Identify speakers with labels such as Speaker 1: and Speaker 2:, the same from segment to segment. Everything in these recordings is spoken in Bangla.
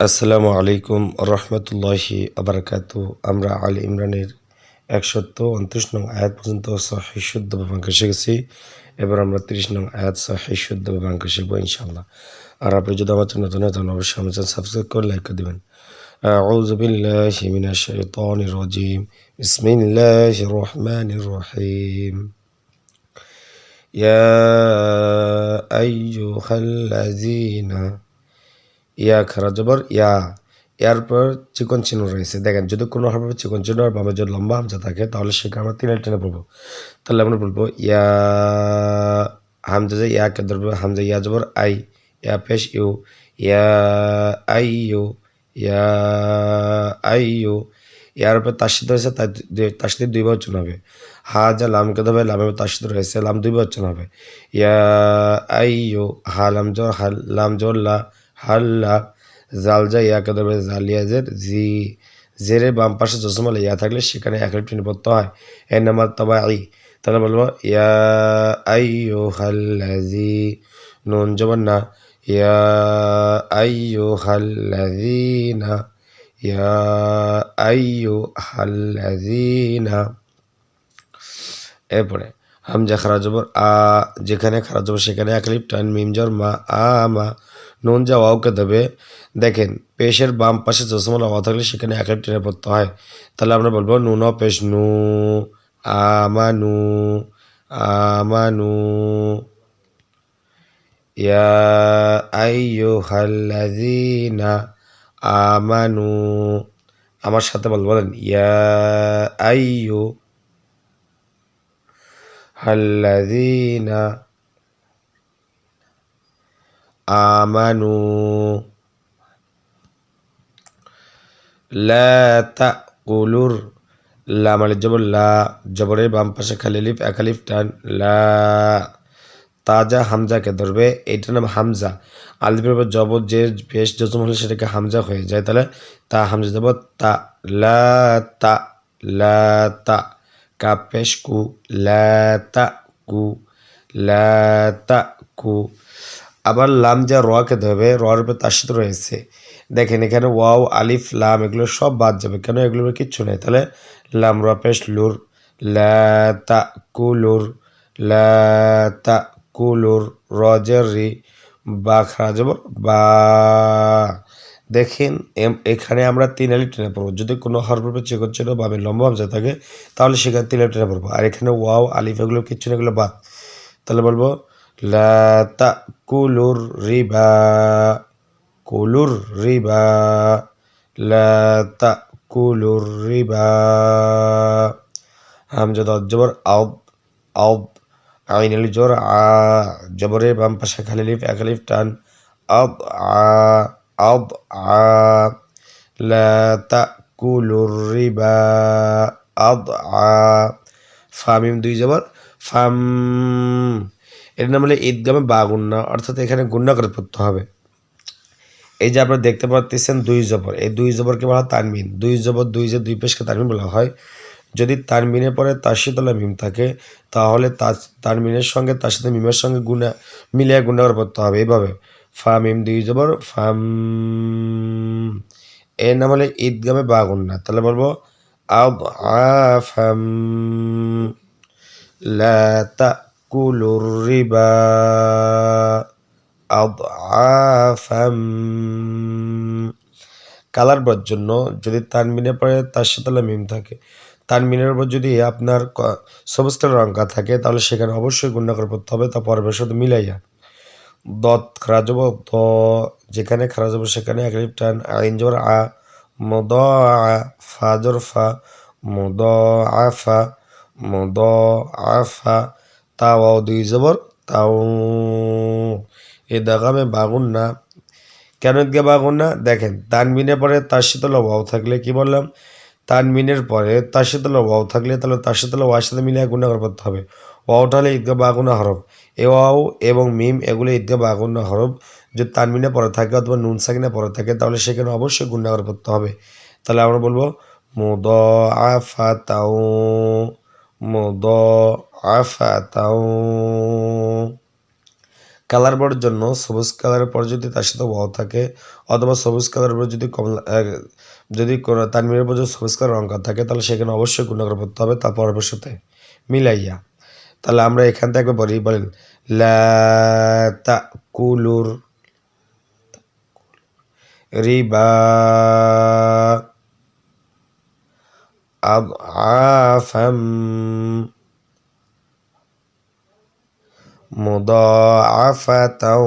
Speaker 1: আসসালামু আলাইকুম রহমতুল্লাহি আবরকাতু আমরা আল ইমরানের একশত উনত্রিশ নং আয়াত পর্যন্ত সহি শুদ্ধ বাক্য শিখেছি এবার আমরা তিরিশ নং আয়াত সহি শুদ্ধ বাক্য শিখবো ইনশাল্লাহ আর আপনি যদি আমার চ্যানেল নতুন হন তাহলে অবশ্যই আমার চ্যানেল সাবস্ক্রাইব করে লাইক করে দেবেন أعوذ بالله من الشيطان الرجيم بسم الله الرحمن الرحيم يا أيها الذين ইয়া খারা জবর, ইয়া। ইয়ার পর চিকন চিহ্ন রয়েছে। দেখেন, যদি কোনো হরফে চিকন চিহ্ন আর বামে যদি লম্বা হামজা থাকে, তাহলে সেখানে আমরা তিন টেনে পড়ব তাহলে আমরা বলব, ইয়া হামজা যে, ইয়াকে ধরবো, হামজা ইয়া জবর, আই। ইয়া পেশ, ইউ। ইয়া আই, ইউ। ইয়া আই, ইউ। ইয়ার উপর তাসিদ রয়েছে তাসিদ দুইবার উচ্চারণ হবে। হা, যা লামকে ধরবে, লামের তাসিদ রয়েছে, লাম দুইবার উচ্চারণ হবে। ইয়া আই, ইউ। হা, লাম জোর হা, লাম জোর লা। হাল্লা জালজা ইয়াকে ধরবে জালিয়াজের জি, জেরে বাম পাশে জসমল ইয়া থাকলে সেখানে এক টেনে পড়তে হয়। এ নামার তবা আই তাহলে বলব ইয়া আই ও হাল্লাজি নুন জবান না। Yeah I O হাল্লাজিনা yeah I O হাল্লাজিনা এরপরে, হামজা খারা জবর, আ, যেখানে খারা জবর সেখানে একলিপ টান, মিম জর, মা, আ, মা। নুন যা ওয়াওকে দেবে। দেখেন, পেশের বাম পাশে জসমল ওয়া থাকলে সেখানে একলিপ টেনে পড়তে হয়। তাহলে আমরা বলব নুন পেশ নু আমানু আমানু ইয়া আমানু। আমার সাথে বল, বলেন, ইয়া আইয়ু হাল্লাযীনা আমানু লা তাকুলুর লা মানে জবর লা জবরের বাম পাশে খালি লিফ একালিফ টান, লা তাজা হামজাকে ধরবে এইটার নাম হামজা। আলিফের উপর জবর যে পেশ জজম হলে সেটাকে হামজা হয়ে যায়। তাহলে তা হামজা দেব, তা, লা তা, লা কা পেশ কু, লা কু লা কু। আবার লাম যা রকে ধরবে, রর উপরে তার সাথে রয়েছে। দেখেন এখানে ওয়াও, আলিফ, লাম, এগুলো সব বাদ যাবে। কেন? এগুলোর কিচ্ছু নেই। তাহলে লাম রপেশ লুর, লা তা কুলুর লা তা কুলুর রজের রি বা খারা যাব বা। দেখেন এখানে আমরা তিন আলি টেনে পড়ব। যদি কোনো হরফে চেকর ছিল বা আমি লম্বা হামজা থাকে, তাহলে সেখানে তিন আলি টেনে পড়ব। আর এখানে ওয়াও, আলিফ এগুলো কিচ্ছু না এগুলো বাদ। তাহলে বলব লা তা কুলুর রিবা। কুলুর রিবা। লা তা কুলুর রিবা হামজা জবর, আউদ আউদ, আইন আলি জোর, আ জবরের বাম পাশে খালি লিফ, এক লিফ টান আদ আ আদ আ, লা তাকুলুর রিবা। আদ আ, ফামিম দুই জবর, ফাম এর নাম হলে ঈদগামে বা গুন্না, অর্থাৎ এখানে গুন্না করে পড়তে হবে। এই যে আপনারা দেখতে পাচ্ছেন দুই জবর, এই দুই জবরকে বলা হয় তানমিন দুই জবর, দুই যে দুই পেশকে তানমিন বলা হয়। যদি তানমিনের পরে তার শীতলা মিম থাকে, তাহলে তার মিনের সঙ্গে, তার সাথে মিমের সঙ্গে গুণা মিলিয়ে গুণা করে পড়তে হবে। এইভাবে, ফা, মিম, দুই জবর, ফাম, এর নাম হলে ঈদগামে বা গুন্না। তাহলে বলব, আব আফাম লা তাকুলুর রিবা আফাম কালার বার জন্য যদি তানমিনে পরে তার সাথে মিম থাকে। তানমিনের উপর যদি আপনার সবুজ কালার অঙ্কা থাকে, তাহলে সেখানে অবশ্যই গুণা করে পড়তে হবে, তা পর্বের সাথে মিলাইয়া। দত খারাজ দ, যেখানে খারাজ সেখানে এক টান, আইন জবর আ, মদ, আ ফাজর ফা, মদ আফা মদ আফা তাও দুই জবর, তাও এ দাগামে বাগুন না। কেন ঈদগা বাগুন না? দেখেন তানমিনে পরে তার শীতল অভাব থাকলে কি বললাম? তানমিনের পরে তার সাথে ওয়াও থাকলে তাহলে তার সাথে ওয়ার সাথে মিলিয়ে গুণা করতে হবে। ওয়াওটা হলে ঈদগা বাগুনা হরফ। এ ওয়াও এবং মিম এগুলো ঈদগা বাগুনা হরফ। যদি তানমিনে পরে থাকে অথবা নুন সাকিনে পরে থাকে, তাহলে সেখানে অবশ্যই গুণা করে পড়তে হবে। তাহলে আমরা বলব, মুদ আফা তাও কালার বোর্ডের জন্য সবুজ কালারের পর যদি তার সাথে ওয়াও থাকে, অথবা সবুজ কালারের পর যদি কমলা যদি তানমিরের পর যদি সবুজ কালার অঙ্কার থাকে, তাহলে সেখানে অবশ্যই গুণ করে পড়তে হবে, তার পরের সাথে মিলাইয়া। তাহলে আমরা এখান থেকে বলি বলেন, লা তাকুলুর রিবা। আদআফাম মুদাআফাতাও।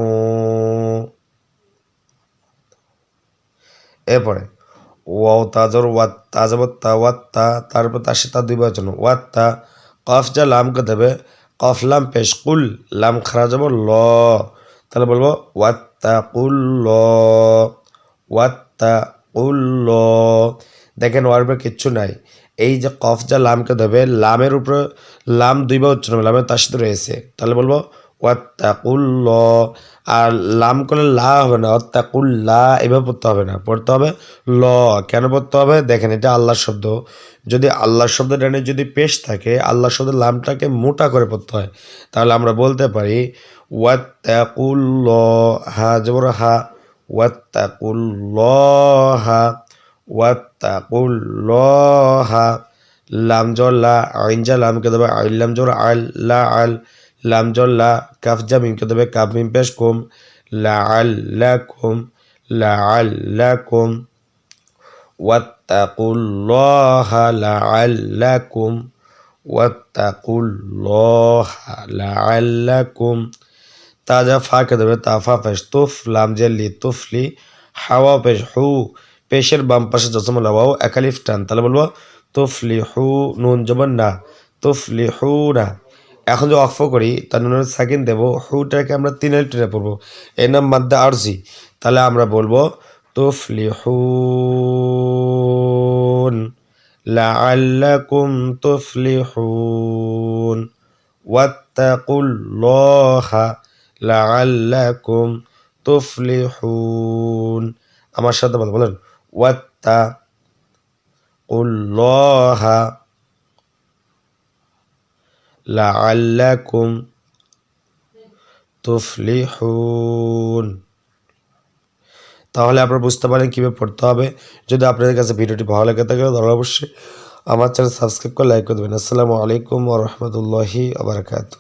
Speaker 1: এরপরে, ওয়াও, তাজর, ওয়াত, তাজবত্তা, ওয়াত্তা, তারপর তার সাথে দুই বচন ওয়াত্তা, কফ যা লামকে দেবে, কফ লাম পেশ, কুল লাম খারা যাব, ল। তাহলে বলব, ওয়াত্তা কুল ওয়াত্তা কুল দেখেন ওয়ার উপরে কিচ্ছু নাই। এই যে কফ যা লামকে দেবে লামের উপরে লাম দুইবার উচ্চারণ লামের তার সাথে রয়েছে। তাহলে বলব ওয়াত্তাকুল্ল আর লাম করলে লা হবে না ওয়াত্তাকুল্লা এভাবে পড়তে হবে না। পড়তে হবে ল। কেন পড়তে হবে? দেখেন, এটা আল্লাহর শব্দ। যদি আল্লাহর শব্দ ডানে যদি পেশ থাকে, আল্লাহর শব্দ লামটাকে মোটা করে পড়তে হয়, তাহলে আমরা বলতে পারি ওয়াত্তাকুল্ল হা জবর হা, ওয়াত্তাকুল্লহা আল লাম তাজা ফাকে দেবে তাফা পেশ তুফ লাম জেলি তুফলি হাওয়া পেশ হু পেশের বাম পাশে জসম লাওয়াও, একালিফ টান। তাহলে বলব, তোফলিহু নুন যেমন না, তোফলিহু না। এখন যে অফ করি, তার মানে নুনের সাকিন দেবো, হুটাকে আমরা তিন আলিফ টেনে পড়ব। এর নাম মাদ্দা আরজি। তাহলে আমরা বলব, তুফলিহুন, লাআল্লাকুম তুফলিহুন, ওয়াত্তাকুল্লাহা, লাআল্লাকুম তুফলিহুন। আমার সাথে বলেন। ওয়াত্তা উল্লাহ লাআল্লাকুম তুফলিহুন তাহলে আপনারা বুঝতে পারেন কীভাবে পড়তে হবে। যদি আপনাদের কাছে ভিডিওটি ভালো লেগে থাকে, তাহলে অবশ্যই আমার চ্যানেল সাবস্ক্রাইব করে লাইক করে দেবেন। আসসালামু আলাইকুম ওরহমতুল্লাহি আবরকাতু